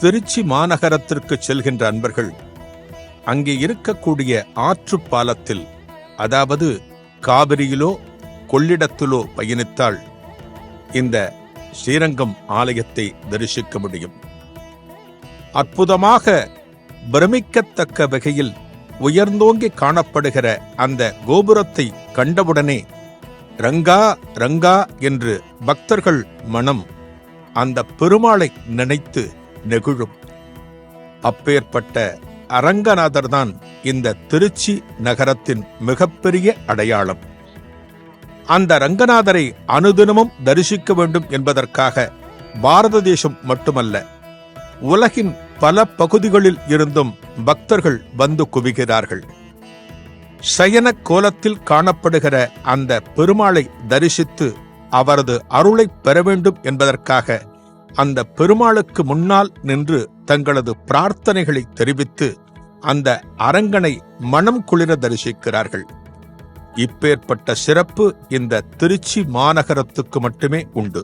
திருச்சி மாநகரத்திற்கு செல்கின்ற அன்பர்கள் அங்கே இருக்கக்கூடிய ஆற்று பாலத்தில் அதாவது காவிரியிலோ கொள்ளிடத்திலோ பயணித்தால் இந்த ஸ்ரீரங்கம் ஆலயத்தை தரிசிக்க முடியும். அற்புதமாக பிரமிக்கத்தக்க வகையில் உயர்ந்தோங்கி காணப்படுகிற அந்த கோபுரத்தை கண்டவுடனே ரங்கா ரங்கா என்று பக்தர்கள் மனம் அந்த பெருமாளை நினைத்து நெகிழும். அப்பேற்பட்ட அரங்கநாதர் தான் இந்த திருச்சி நகரத்தின் மிகப்பெரிய அடையாளம். அந்த ரங்கநாதரை அனுதினமும் தரிசிக்க வேண்டும் என்பதற்காக பாரத தேசம் மட்டுமல்ல உலகின் பல பகுதிகளில் இருந்தும் பக்தர்கள் வந்து குவிகிறார்கள். சயன கோலத்தில் காணப்படுகிற அந்த பெருமாளை தரிசித்து அவரது அருளை பெற வேண்டும் என்பதற்காக அந்த பெருமாளுக்கு முன்னால் நின்று தங்களது பிரார்த்தனைகளை தெரிவித்து அந்த அரங்கனை மனம் குளிர தரிசிக்கிறார்கள். இப்பேற்பட்ட சிறப்பு இந்த திருச்சி மாநகரத்துக்கு மட்டுமே உண்டு.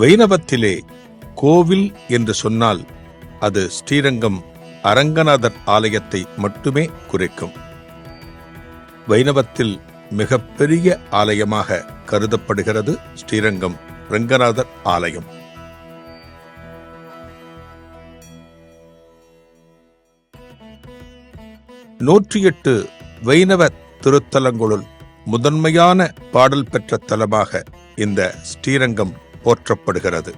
வைணவத்திலே கோவில் என்று சொன்னால் அது ஸ்ரீரங்கம் அரங்கநாதர் ஆலயத்தை மட்டுமே குறிக்கும். வைணவத்தில் மிகப்பெரிய ஆலயமாக கருதப்படுகிறது ஸ்ரீரங்கம் ரங்கநாதர் ஆலயம். நூற்றி எட்டு வைணவ திருத்தலங்களுள் முதன்மையான பாடல் பெற்ற தலமாக இந்த ஸ்ரீரங்கம் போற்றப்படுகிறது.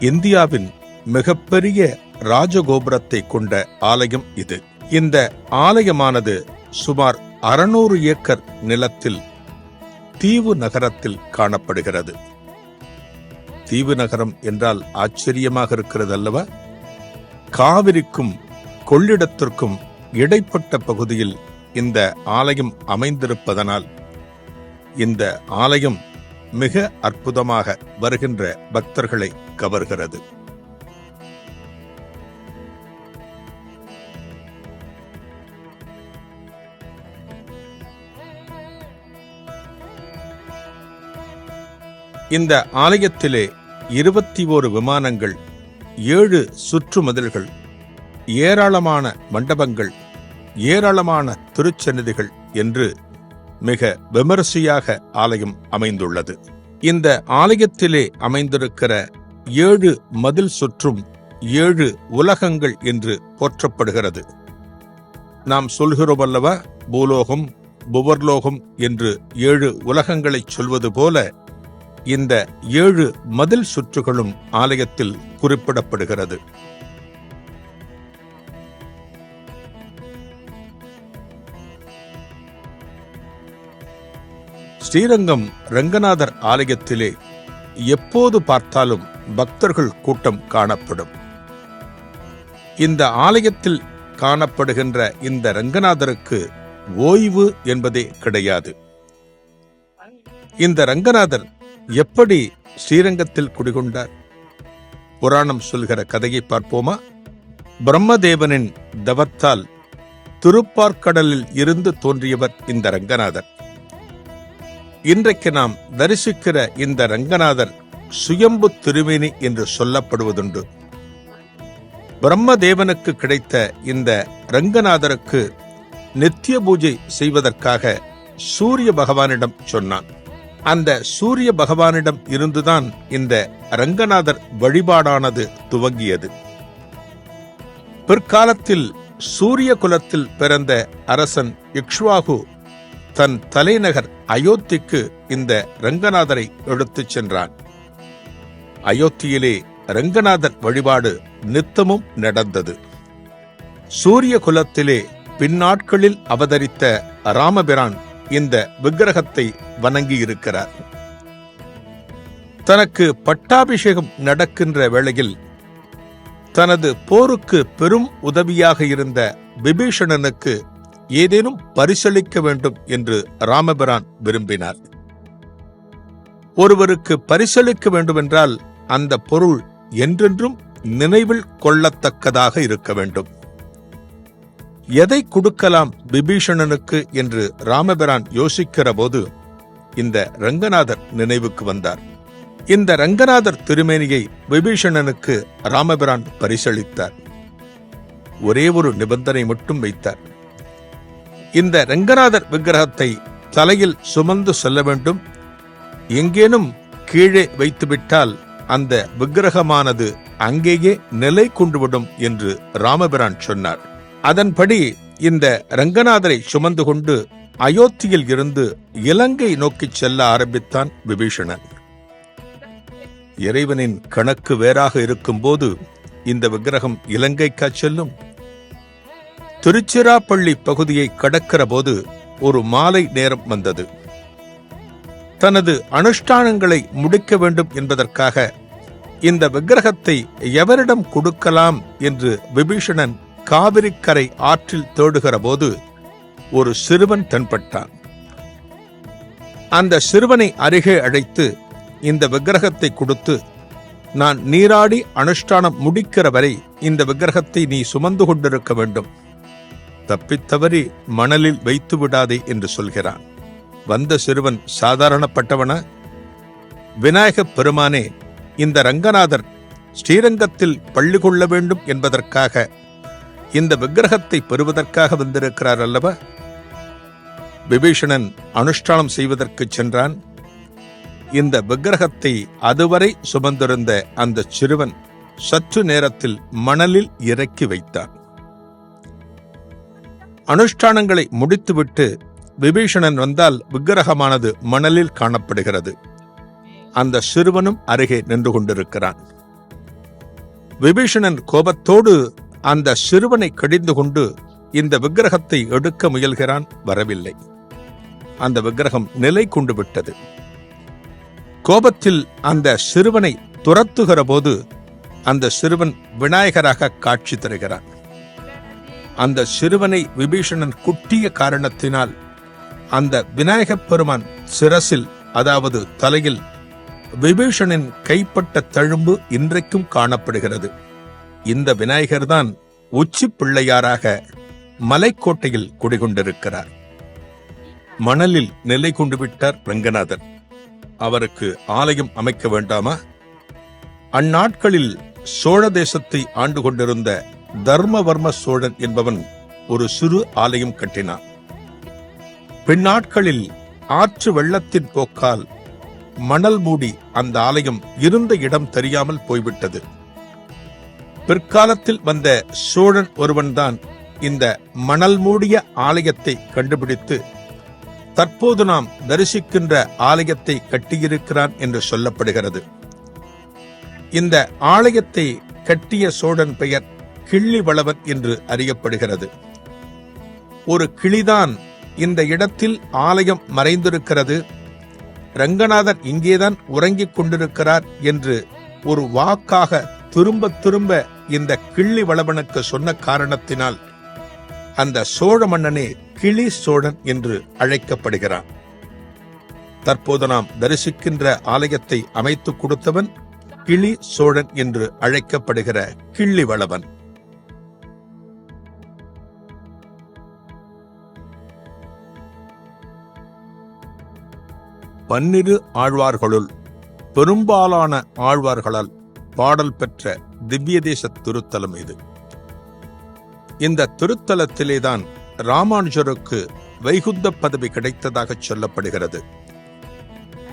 இந்தியாவின் மிகப்பெரிய ராஜகோபுரத்தை கொண்ட ஆலயம் இது. இந்த ஆலயமானது சுமார் அறுநூறு ஏக்கர் நிலத்தில் தீவு நகரத்தில் காணப்படுகிறது. தீவு நகரம் என்றால் ஆச்சரியமாக இருக்கிறது அல்லவா காவிரிக்கும் கொள்ளிடத்திற்கும் இடைப்பட்ட பகுதியில் இந்த ஆலயம் அமைந்திருப்பதனால் இந்த ஆலயம் மிக அற்புதமாக வருகின்ற பக்தர்களை கவர்கிறது. இந்த ஆலயத்திலே இருபத்தி ஓரு விமானங்கள் ஏழு சுற்றுமதில்கள் ஏராளமான மண்டபங்கள் ஏராளமான திருச்சந்நிதிகள் என்று மிக விமரிசையாக ஆலயம் அமைந்துள்ளது. இந்த ஆலயத்திலே அமைந்திருக்கிற ஏழு மதில் சுற்றும் ஏழு உலகங்கள் என்று போற்றப்படுகிறது. நாம் சொல்கிறோம் அல்லவா பூலோகம் புவர்லோகம் என்று ஏழு உலகங்களைச் சொல்வது போல இந்த ஏழு மதில் சுற்றுகளும் ஆலயத்தில் குறிப்பிடப்படுகிறது. ஸ்ரீரங்கம் ரங்கநாதர் ஆலயத்திலே எப்போது பார்த்தாலும் பக்தர்கள் கூட்டம் காணப்படும். இந்த ஆலயத்தில் காணப்படுகின்ற இந்த ரங்கநாதருக்கு ஓய்வு என்பதே கிடையாது. இந்த ரங்கநாதர் எப்படி ஸ்ரீரங்கத்தில் குடிகொண்டார்? புராணம் சொல்கிற கதையை பார்ப்போமா? பிரம்மதேவனின் தவத்தால் திருப்பார்க்கடலில் இருந்து தோன்றியவர் இந்த ரங்கநாதர். இன்றைக்கு நாம் தரிசிக்கிற இந்த ரங்கநாதர் சுயம்பு திருமேனி என்று சொல்லப்படுவதுண்டு. பிரம்மதேவனுக்கு கிடைத்த இந்த ரங்கநாதருக்கு நித்திய பூஜை செய்வதற்காக சூரிய பகவானிடம் சொன்னான். அந்த சூரிய பகவானிடம் இருந்துதான் இந்த ரங்கநாதர் வழிபாடானது துவங்கியது. பிற்காலத்தில் சூரிய குலத்தில் பிறந்த அரசன் இக்ஷ்வாகு தன் தலைநகர் அயோத்திக்கு இந்த ரங்கநாதரை எடுத்துச் சென்றான். அயோத்தியிலே ரங்கநாதர் வழிபாடு நித்தமும் நடந்தது. சூரிய குலத்திலே பின்னாட்களில் அவதரித்த ராமபிரான் இந்த விக்கிரகத்தை வணங்கியிருக்கிறார். தனக்கு பட்டாபிஷேகம் நடக்கின்ற வேளையில் தனது போருக்கு பெரும் உதவியாக இருந்த விபீஷணனுக்கு ஏதேனும் பரிசளிக்க வேண்டும் என்று ராமபிரான் விரும்பினார். ஒருவருக்கு பரிசளிக்க வேண்டுமென்றால் அந்த பொருள் என்றென்றும் நினைவில் கொள்ளத்தக்கதாக இருக்க வேண்டும். எதை கொடுக்கலாம் விபீஷணனுக்கு என்று ராமபிரான் யோசிக்கிற போது இந்த ரங்கநாதர் நினைவுக்கு வந்தார். இந்த ரங்கநாதர் திருமேனியை விபீஷணனுக்கு ராமபிரான் பரிசளித்தார். ஒரே ஒரு நிபந்தனை மட்டும் வைத்தார். இந்த ரங்கநாதர் விக்கிரகத்தை தலையில் சுமந்து செல்ல வேண்டும். எங்கேனும் கீழே வைத்துவிட்டால் அந்த விக்கிரகமானது அங்கேயே நிலை கொண்டுவிடும் என்று ராமபிரான் சொன்னார். அதன்படி இந்த ரங்கநாதரை சுமந்து கொண்டு அயோத்தியில் இருந்து இலங்கை நோக்கிச் செல்ல ஆரம்பித்தான் விபீஷணன். இறைவனின் கணக்கு வேறாக இருக்கும்போது இந்த விக்கிரகம் இலங்கைக்கா செல்லும். திருச்சிராப்பள்ளி பகுதியை கடக்கிற போது ஒரு மாலை நேரம் வந்தது. தனது அனுஷ்டானங்களை முடிக்க வேண்டும் என்பதற்காக இந்த விக்கிரகத்தை எவரிடம் கொடுக்கலாம் என்று விபீஷணன் காவிரிக்கரை ஆற்றில் தேடுகிற போது ஒரு சிறுவன் தென்பட்டான். அந்த சிறுவனை அருகே அழைத்து இந்த விக்கிரகத்தை கொடுத்து நான் நீராடி அனுஷ்டானம் முடிக்கிற வரை இந்த விக்கிரகத்தை நீ சுமந்து கொண்டிருக்க வேண்டும். தப்பித்தவறி மணலில் வைத்து விடாதே என்று சொல்கிறான். வந்த சிறுவன் சாதாரணப்பட்டவனா? விநாயகப் பெருமானே இந்த ரங்கநாதர் ஸ்ரீரங்கத்தில் பள்ளி கொள்ள வேண்டும் என்பதற்காக இந்த விக்கிரகத்தை பெறுவதற்காக வந்திருக்கிறார் அல்லவா? விபீஷணன் அனுஷ்டானம் செய்வதற்கு சென்றான். இந்த விக்கிரகத்தை அதுவரை சுமந்திருந்த அந்த சிறுவன் சற்று நேரத்தில் மணலில் இறக்கி வைத்தான். அனுஷ்டானங்களை முடித்துவிட்டு விபீஷணன் வந்தால் விக்கிரகமானது மணலில் காணப்படுகிறது. அந்த சிறுவனும் அருகே நின்று கொண்டிருக்கிறான். விபீஷணன் கோபத்தோடு அந்த சிறுவனை கடிந்து கொண்டு இந்த விக்கிரகத்தை எடுக்க முயல்கிறான் வரவில்லை. அந்த விக்கிரகம் நிலை கொண்டு விட்டது. கோபத்தில் அந்த சிறுவனை துரத்துகிற போது அந்த சிறுவன் விநாயகராக காட்சி தருகிறான். அந்த சிறுவனை விபீஷணன் குட்டிய காரணத்தினால் அந்த விநாயகப் பெருமான் சிரசில் அதாவது தலையில் விபீஷணின் கைப்பட்ட தழும்பு இன்றைக்கும் காணப்படுகிறது. இந்த விநாயகர்தான் உச்சி பிள்ளையாராக மலைக்கோட்டையில் குடிகொண்டிருக்கிறார். மணலில் நிலை கொண்டு விட்டார் ரங்கநாதர். அவருக்கு ஆலயம் அமைக்க வேண்டாமா? அந்நாட்களில் சோழ தேசத்தை ஆண்டு கொண்டிருந்த தர்மவர்ம சோழன் என்பவன் ஒரு சிறு ஆலயம் கட்டினான். பின்னாட்களில் ஆற்று வெள்ளத்தின் போக்கால் மணல் மூடி அந்த ஆலயம் இருந்த இடம் தெரியாமல் போய்விட்டது. பிற்காலத்தில் வந்த சோழன் ஒருவன்தான் இந்த மணல் மூடிய ஆலயத்தை கண்டுபிடித்து தற்போது நாம் தரிசிக்கின்ற ஆலயத்தை கட்டியிருக்கிறான் என்று சொல்லப்படுகிறது. இந்த ஆலயத்தை கட்டிய சோழன் பெயர் கிள்ளி வளவன் என்று அறியப்படுகிறது. ஒரு கிளிதான் இந்த இடத்தில் ஆலயம் மறைந்திருக்கிறது. ரங்கநாதர் இங்கேதான் உறங்கிக் கொண்டிருக்கிறார் என்று ஒரு வாக்காக திரும்ப திரும்ப இந்த கிள்ளி வளவனுக்கு சொன்ன காரணத்தினால் அந்த சோழ மன்னனே கிளி சோழன் என்று அழைக்கப்படுகிறான். தற்போது நாம் தரிசிக்கின்ற ஆலயத்தை அமைத்துக் கொடுத்தவன் கிளி சோழன் என்று அழைக்கப்படுகிற கிள்ளி வளவன். பன்னிரு ஆழ்வார்களுள் பெரும்பாலான ஆழ்வார்களால் பாடல் பெற்ற திவ்ய தேச திருத்தலம் இது. இந்த திருத்தலத்திலேதான் ராமானுஜருக்கு வைகுந்த பதவி கிடைத்ததாக சொல்லப்படுகிறது.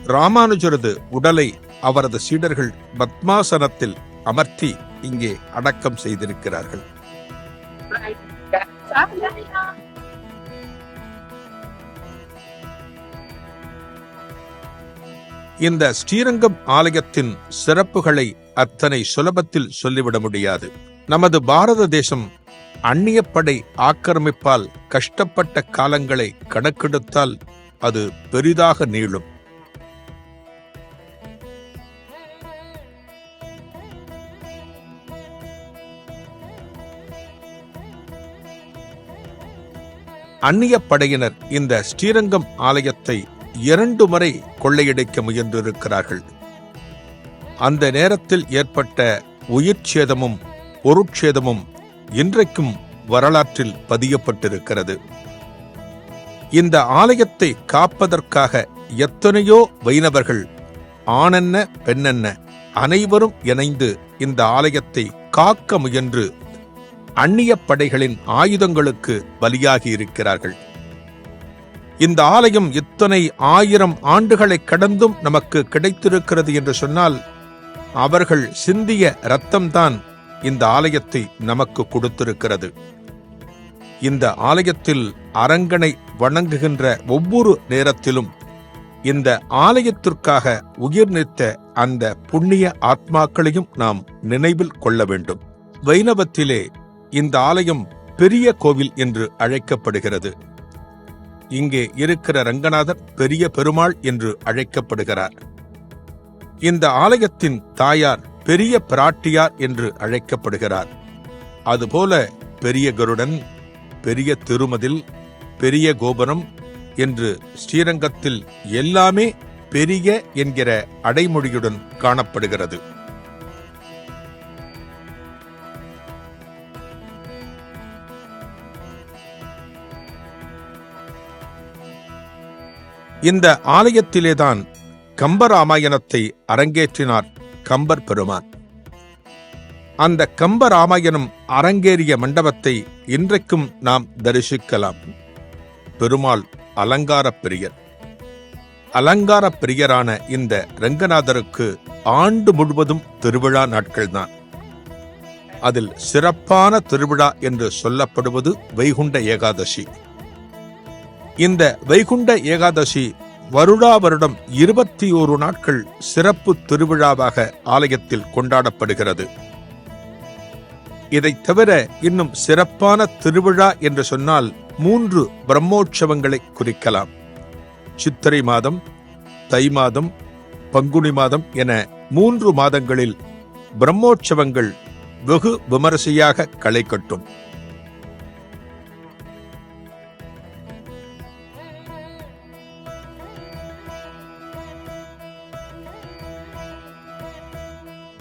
ராமானுஜரது உடலை அவரது சீடர்கள் பத்மாசனத்தில் அமர்த்தி இங்கே அடக்கம் செய்திருக்கிறார்கள். இந்த ஸ்ரீரங்கம் ஆலயத்தின் சிறப்புகளை அத்தனை சுலபத்தில் சொல்லிவிட முடியாது. நமது பாரத தேசம் அந்நியப்படை ஆக்கிரமிப்பால் கஷ்டப்பட்ட காலங்களை கணக்கெடுத்தால் அது பெரிதாக நீளும். அந்நிய படையினர் இந்த ஸ்ரீரங்கம் ஆலயத்தை இரண்டு முறை கொள்ளையடிக்க முயன்றிருக்கிறார்கள். அந்த நேரத்தில் ஏற்பட்ட உயிர் சேதமும் பொருட்சேதமும் இன்றைக்கும் வரலாற்றில் பதியப்பட்டிருக்கிறது. இந்த ஆலயத்தை காப்பதற்காக எத்தனையோ வைணவர்கள் ஆணென்ன பெண்ணென்ன அனைவரும் இணைந்து இந்த ஆலயத்தை காக்க முயன்று அந்நிய படைகளின் ஆயுதங்களுக்கு பலியாகி இருக்கிறார்கள் இந்த ஆலயம் இத்தனை ஆயிரம் ஆண்டுகளை கடந்தும் நமக்கு கிடைத்திருக்கிறது என்று சொன்னால் அவர்கள் சிந்திய ரத்தம்தான் இந்த ஆலயத்தை நமக்கு கொடுத்திருக்கிறது. இந்த ஆலயத்தில் அரங்கனை வணங்குகின்ற ஒவ்வொரு நேரத்திலும் இந்த ஆலயத்திற்காக உயிர் நீத்த அந்த புண்ணிய ஆத்மாக்களையும் நாம் நினைவில் கொள்ள வேண்டும். வைணவத்திலே இந்த ஆலயம் பெரிய கோவில் என்று அழைக்கப்படுகிறது. இங்கே இருக்கிற ரங்கநாதர் பெரிய பெருமாள் என்று அழைக்கப்படுகிறார். இந்த ஆலயத்தின் தாயார் பெரிய பிராட்டியார் என்று அழைக்கப்படுகிறார். அதுபோல பெரிய கருடன் பெரிய திருமதில் பெரிய கோபுரம் என்று ஸ்ரீரங்கத்தில் எல்லாமே பெரிய என்கிற அடைமொழியுடன் காணப்படுகிறது. இந்த ஆலயத்திலேதான் கம்பராமாயணத்தை அரங்கேற்றினார் கம்பர் பெருமான். அந்த கம்பராமாயணம் அரங்கேறிய மண்டபத்தை இன்றைக்கும் நாம் தரிசிக்கலாம். பெருமாள் அலங்கார பிரியர். அலங்கார பிரியரான இந்த ரங்கநாதருக்கு ஆண்டு முழுவதும் திருவிழா நாட்கள்தான். அதில் சிறப்பான திருவிழா என்று சொல்லப்படுவது வைகுண்ட ஏகாதசி. இந்த வைகுண்ட ஏகாதசி வருடா வருடம் இருபத்தி ஓரு நாட்கள் சிறப்பு திருவிழாவாக ஆலயத்தில் கொண்டாடப்படுகிறது. இதைத் தவிர இன்னும் சிறப்பான திருவிழா என்று சொன்னால் மூன்று பிரம்மோற்சவங்களை குறிக்கலாம். சித்திரை மாதம் தை மாதம் பங்குனி மாதம் என மூன்று மாதங்களில் பிரம்மோற்சவங்கள் வெகு விமரிசையாக களை கட்டும்.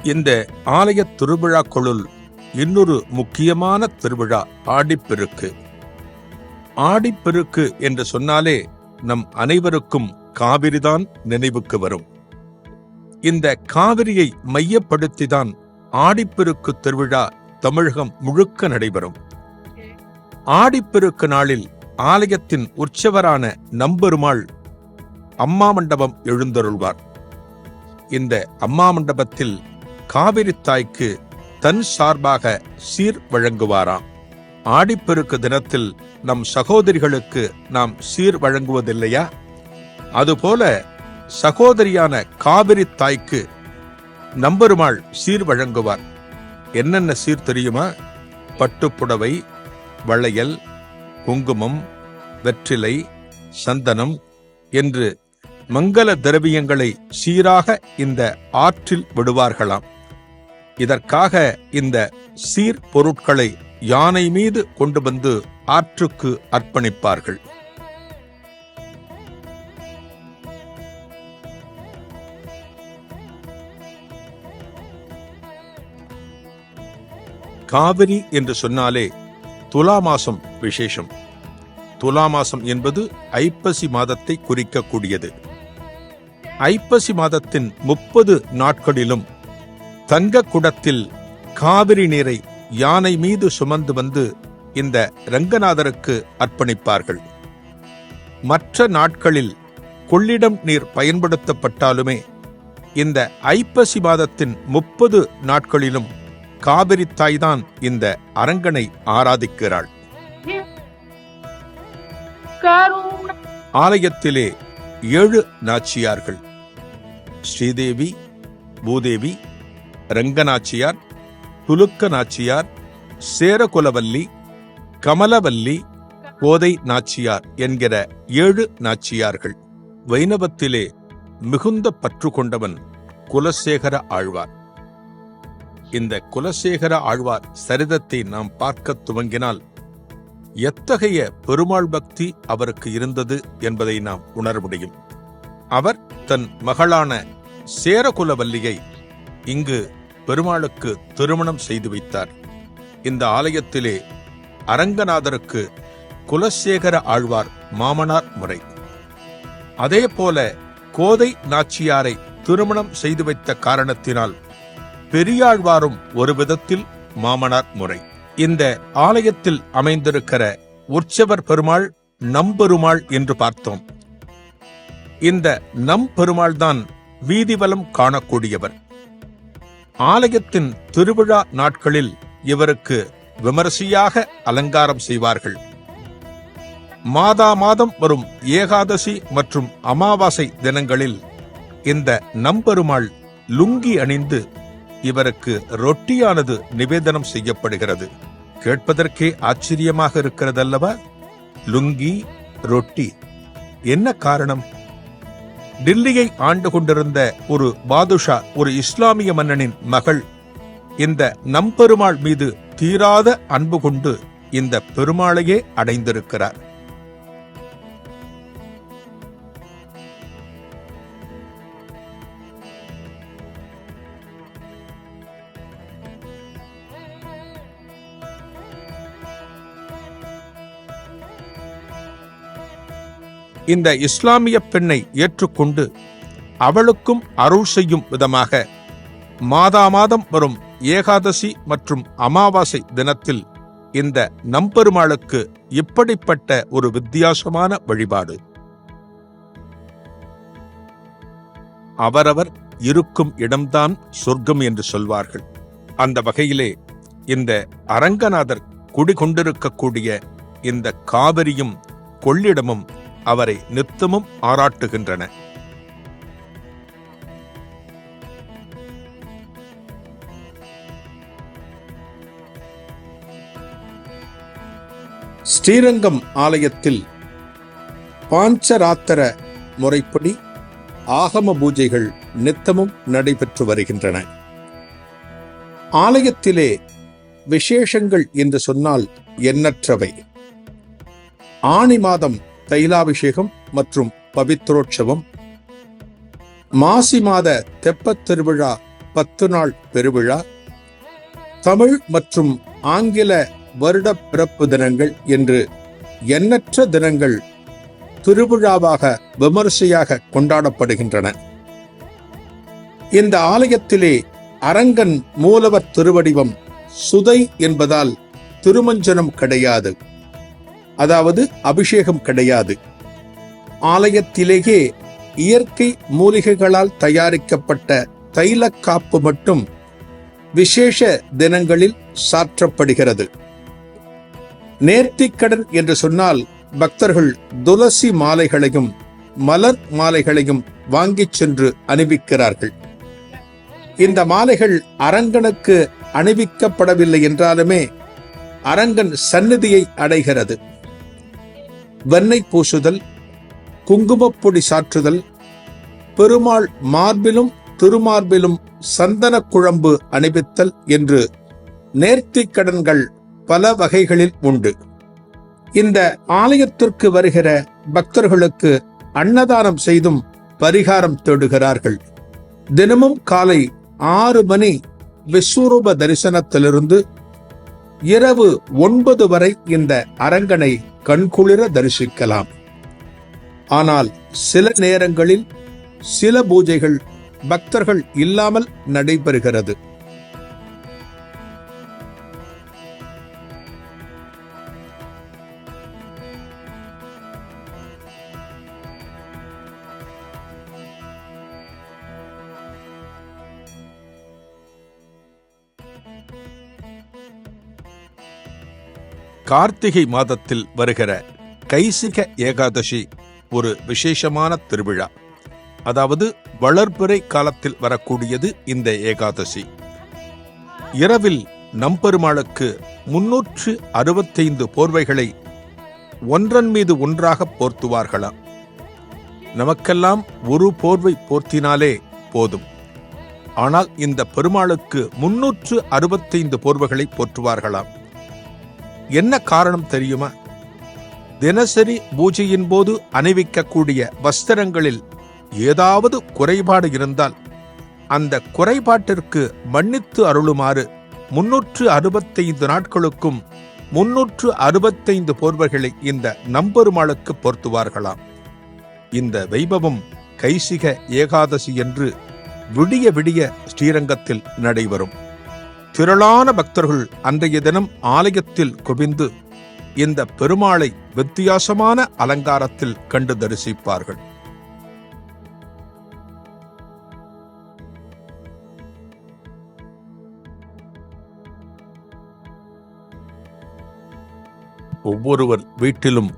இந்த ஆலய திருவிழாக்களுள் இன்னொரு முக்கியமான திருவிழா ஆடிப்பெருக்கு. ஆடிப்பெருக்கு என்று சொன்னாலே நம் அனைவருக்கும் காவிரிதான் நினைவுக்கு வரும். இந்த காவிரியை மையப்படுத்திதான் ஆடிப்பெருக்கு திருவிழா தமிழகம் முழுக்க நடைபெறும். ஆடிப்பெருக்கு நாளில் ஆலயத்தின் உற்சவரான நம்பெருமாள் அம்மா மண்டபம் எழுந்தருள்வார். இந்த அம்மா மண்டபத்தில் காவிரி தாய்க்கு தன் சார்பாக சீர் வழங்குவாராம். ஆடிப்பெருக்கு தினத்தில் நம் சகோதரிகளுக்கு நாம் சீர் வழங்குவதில்லையா? அதுபோல சகோதரியான காவிரி தாய்க்கு நம்பெருமாள் சீர் வழங்குவார். என்னென்ன சீர் தெரியுமா? பட்டுப்புடவை வளையல் குங்குமம் வெற்றிலை சந்தனம் என்று மங்கள திரவியங்களை சீராக இந்த ஆற்றில் விடுவார்களாம். இதற்காக இந்த சீர் பொருட்களை யானை மீது கொண்டு வந்து ஆற்றுக்கு அர்ப்பணிப்பார்கள். காவிரி என்று சொன்னாலே துலா மாசம் விசேஷம். துலா மாசம் என்பது ஐப்பசி மாதத்தை குறிக்கக்கூடியது. ஐப்பசி மாதத்தின் முப்பது நாட்களிலும் தங்க குடத்தில் காவிரி நீரை யானை மீது சுமந்து வந்து இந்த ரங்கநாதருக்கு அர்ப்பணிப்பார்கள். மற்ற நாட்களில் கொள்ளிடம் நீர் பயன்படுத்தப்பட்டாலுமே இந்த ஐப்பசி மாதத்தின் முப்பது நாட்களிலும் காவிரி தாய்தான் இந்த அரங்கனை ஆராதிக்கிறாள். ஆலயத்திலே ஏழு நாச்சியார்கள். ஸ்ரீதேவி பூதேவி ரங்கநாச்சியார் துலுக்க நாச்சியார் சேரகுலவல்லி கமலவல்லி கோதை நாச்சியார் என்கிற ஏழு நாச்சியார்கள். வைணவத்திலே மிகுந்த பற்று கொண்டவன் குலசேகர ஆழ்வார். இந்த குலசேகர ஆழ்வார் சரிதத்தை நாம் பார்க்க துவங்கினால் எத்தகைய பெருமாள் பக்தி அவருக்கு இருந்தது என்பதை நாம் உணர முடியும். அவர் தன் மகளான சேரகுலவல்லியை இங்கு பெருமாளுக்கு திருமணம் செய்து வைத்தார். இந்த ஆலயத்திலே அரங்கநாதருக்கு குலசேகர ஆழ்வார் மாமனார் முறை. அதே போல கோதை நாச்சியாரை திருமணம் செய்து வைத்த காரணத்தினால் பெரியாழ்வாரும் ஒரு விதத்தில் மாமனார் முறை. இந்த ஆலயத்தில் அமைந்திருக்கிற உற்சவர் பெருமாள் நம்பெருமாள் என்று பார்த்தோம். இந்த நம்பெருமாள் தான் வீதிவலம் காணக்கூடியவர். ஆலயத்தின் திருவிழா நாட்களில் இவருக்கு விமரிசையாக அலங்காரம் செய்வார்கள். மாதா மாதம் வரும் ஏகாதசி மற்றும் அமாவாசை தினங்களில் இந்த நம்பெருமாள் லுங்கி அணிந்து இவருக்கு ரொட்டியானது நிவேதனம் செய்யப்படுகிறது. கேட்பதற்கே ஆச்சரியமாக இருக்கிறதல்லவா? லுங்கி ரொட்டி. என்ன காரணம்? டில்லியை ஆண்டு கொண்டிருந்த ஒரு பாதுஷா ஒரு இஸ்லாமிய மன்னனின் மகள் இந்த நம்பெருமாள் மீது தீராத அன்பு கொண்டு இந்த பெருமாளையே அடைந்திருக்கிறார். இந்த இஸ்லாமிய பெண்ணை ஏற்றுக்கொண்டு அவளுக்கும் அருள் செய்யும் விதமாக மாதா மாதம் வரும் ஏகாதசி மற்றும் அமாவாசை தினத்தில் இந்த நம்பெருமாளுக்கு இப்படிப்பட்ட ஒரு வித்தியாசமான வழிபாடு. அவரவர் இருக்கும் இடம்தான் சொர்க்கம் என்று சொல்வார்கள். அந்த வகையிலே இந்த அரங்கநாதர் குடிகொண்டிருக்கக்கூடிய இந்த காவிரியும் கொள்ளிடமும் அவரை நித்தமும் ஆராட்டுகின்றன. ஸ்ரீரங்கம் ஆலயத்தில் பாஞ்சராத்திர முறைப்படி ஆகம பூஜைகள் நித்தமும் நடைபெற்று வருகின்றன. ஆலயத்திலே விசேஷங்கள் என்று சொன்னால் எண்ணற்றவை. ஆணி மாதம் தைலாபிஷேகம் மற்றும் பவித்ரோற்சவம். மாசி மாத தெப்பத் திருவிழா பத்து நாள் பெருவிழா. தமிழ் மற்றும் ஆங்கில வருட பிறப்பு தினங்கள் என்று எண்ணற்ற தினங்கள் திருவிழாவாக விமரிசையாக கொண்டாடப்படுகின்றன. இந்த ஆலயத்திலே அரங்கன் மூலவர் திருவடிவம் சுதை என்பதால் திருமஞ்சனம் கிடையாது. அதாவது அபிஷேகம் கிடையாது. ஆலயத்திலேயே இயற்கை மூலிகைகளால் தயாரிக்கப்பட்ட தைலக்காப்பு மட்டும் விசேஷ தினங்களில் சாற்றப்படுகிறது. நேர்த்திக்கடன் என்று சொன்னால் பக்தர்கள் துளசி மாலைகளையும் மலர் மாலைகளையும் வாங்கிச் சென்று அணிவிக்கிறார்கள். இந்த மாலைகள் அரங்கனுக்கு அணிவிக்கப்படவில்லை என்றாலுமே அரங்கன் சந்நிதியை அடைகிறது. வெண்ணெய் பூசுதல் குங்குமப்பொடி சாற்றுதல் பெருமாள் மார்பிலும் திருமார்பிலும் சந்தன குழம்பு அணிவித்தல் என்று நேர்த்திக் கடன்கள் பல வகைகளில் உண்டு. இந்த ஆலயத்திற்கு வருகிற பக்தர்களுக்கு அன்னதானம் செய்தும் பரிகாரம் தேடுகிறார்கள். தினமும் காலை ஆறு மணி விஸ்வரூப தரிசனத்திலிருந்து இரவு ஒன்பது வரை இந்த அரங்கனை கண்குளிர தரிசிக்கலாம். ஆனால் சில நேரங்களில் சில பூஜைகள் பக்தர்கள் இல்லாமல் நடைபெறுகிறது. கார்த்திகை மாதத்தில் வருகிற கைசிக ஏகாதசி ஒரு விசேஷமான திருவிழா. அதாவது வளர்பிறை காலத்தில் வரக்கூடியது இந்த ஏகாதசி. இரவில் நம்பெருமாளுக்கு முன்னூற்று அறுபத்தைந்து போர்வைகளை ஒன்றன் மீது ஒன்றாக போர்த்துவார்களாம். நமக்கெல்லாம் ஒரு போர்வை போர்த்தினாலே போதும். ஆனால் இந்த பெருமாளுக்கு முன்னூற்று அறுபத்தைந்து போர்வைகளை போற்றுவார்களாம். என்ன காரணம் தெரியுமா? தினசரி பூஜையின் போது அணிவிக்கக்கூடிய வஸ்திரங்களில் ஏதாவது குறைபாடு இருந்தால் அந்த குறைபாட்டிற்கு மன்னித்து அருளுமாறு முன்னூற்று அறுபத்தைந்து நாட்களுக்கும் முன்னூற்று அறுபத்தைந்து போர்வர்களை இந்த நம்பெருமாளுக்கு பொருத்துவார்களாம். இந்த வைபவம் கைசிக ஏகாதசி என்று விடிய விடிய ஸ்ரீரங்கத்தில் நடைபெறும். திரளான பக்தர்கள் அன்றைய தினம் ஆலயத்தில் குவிந்து இந்த பெருமாளை வித்தியாசமான அலங்காரத்தில் கண்டு தரிசிப்பார்கள். ஒவ்வொருவர் வீட்டிலும்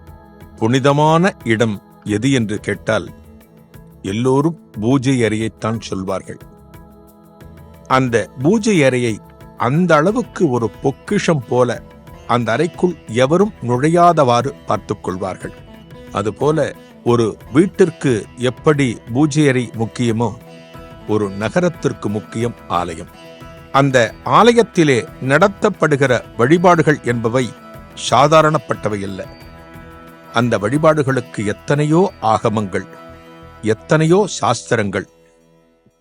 புனிதமான இடம் எது என்று கேட்டால் எல்லோரும் பூஜை அறையைத்தான் சொல்வார்கள். அந்த பூஜை அறையை அந்த அளவுக்கு ஒரு பொக்கிஷம் போல அந்த அறைக்குள் எவரும் நுழையாதவாறு பார்த்து கொள்வார்கள் அதுபோல ஒரு வீட்டிற்கு எப்படி பூஜை அறை முக்கியமோ ஒரு நகரத்திற்கு முக்கியம் ஆலயம். அந்த ஆலயத்திலே நடத்தப்படுகிற வழிபாடுகள் என்பவை சாதாரணப்பட்டவை அல்ல. அந்த வழிபாடுகளுக்கு எத்தனையோ ஆகமங்கள் எத்தனையோ சாஸ்திரங்கள்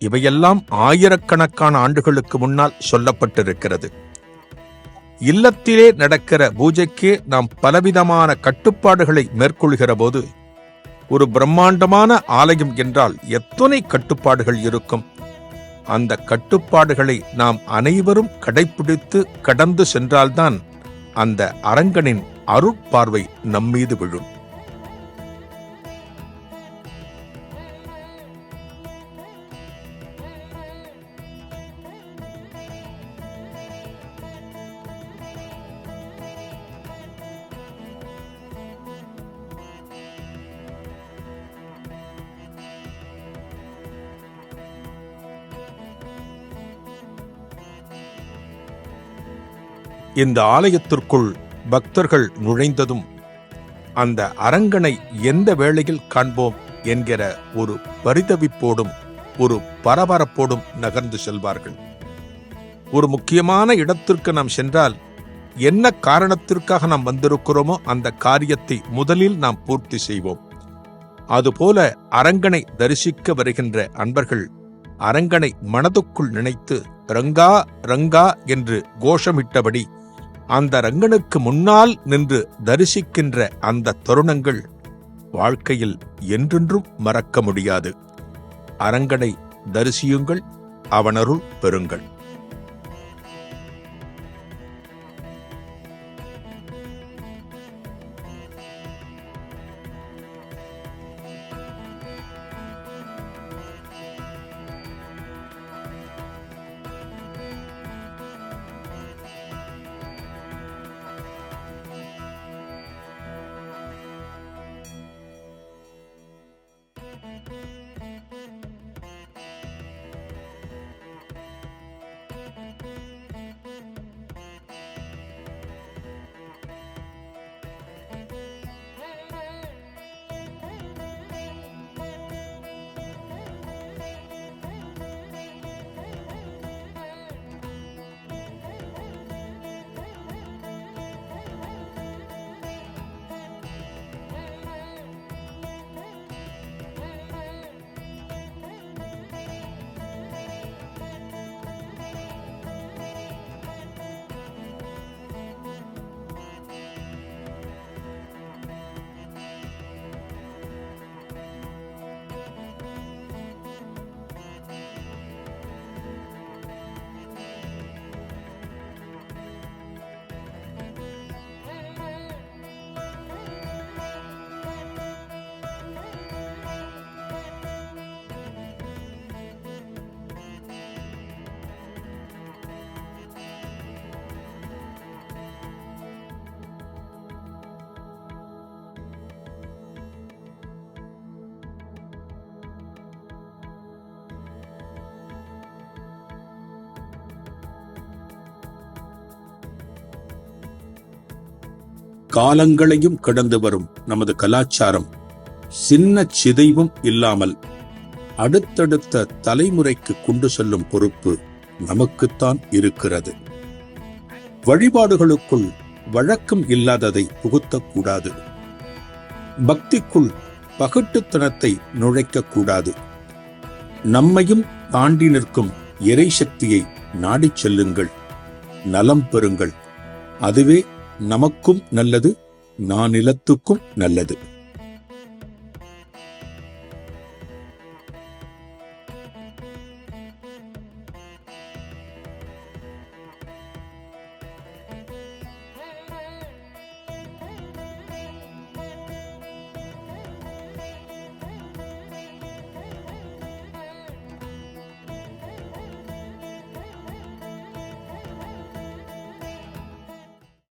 இவையெல்லாம் ஆயிரக்கணக்கான ஆண்டுகளுக்கு முன்னால் சொல்லப்பட்டிருக்கிறது. இல்லத்திலே நடக்கிற பூஜைக்கே நாம் பலவிதமான கட்டுப்பாடுகளை மேற்கொள்கிற போது ஒரு பிரம்மாண்டமான ஆலயம் என்றால் எத்தனை கட்டுப்பாடுகள் இருக்கும்? அந்த கட்டுப்பாடுகளை நாம் அனைவரும் கடைபிடித்து கடந்து சென்றால்தான் அந்த அரங்கனின் அருட்பார்வை நம்மீது விழும். இந்த ஆலயத்திற்குள் பக்தர்கள் நுழைந்ததும் அந்த அரங்கனை எந்த வேளையில் காண்போம் என்கிற ஒரு பரிதவிப்போடும் ஒரு பரபரப்போடும் நகர்ந்து செல்வார்கள். ஒரு முக்கியமான இடத்திற்கு நாம் சென்றால் என்ன காரணத்திற்காக நாம் வந்திருக்கிறோமோ அந்த காரியத்தை முதலில் நாம் பூர்த்தி செய்வோம். அதுபோல அரங்கனை தரிசிக்க வருகின்ற அன்பர்கள் அரங்கனை மனதுக்குள் நினைத்து ரங்கா ரங்கா என்று கோஷமிட்டபடி அந்த ரங்கனுக்கு முன்னால் நின்று தரிசிக்கின்ற அந்த தருணங்கள் வாழ்க்கையில் என்றென்றும் மறக்க முடியாது. அரங்கனை தரிசியுங்கள் அவனருள் பெறுங்கள். காலங்களையும் கடந்து வரும் நமது கலாச்சாரம். சின்ன சிதைவும் இல்லாமல் அடுத்தடுத்த தலைமுறைக்கு கொண்டு செல்லும் பொறுப்பு நமக்குத்தான் இருக்கிறது. வழிபாடுகளுக்குள் வழக்கம் இல்லாததை புகுத்தக்கூடாது. பக்திக்குள் பகட்டுத்தனத்தை நுழைக்கக்கூடாது. நம்மையும் தாண்டி நிற்கும் இறை சக்தியை நாடிச் செல்லுங்கள் நலம் பெறுங்கள். அதுவே நமக்கும் நல்லது நானிலத்துக்கும் நல்லது.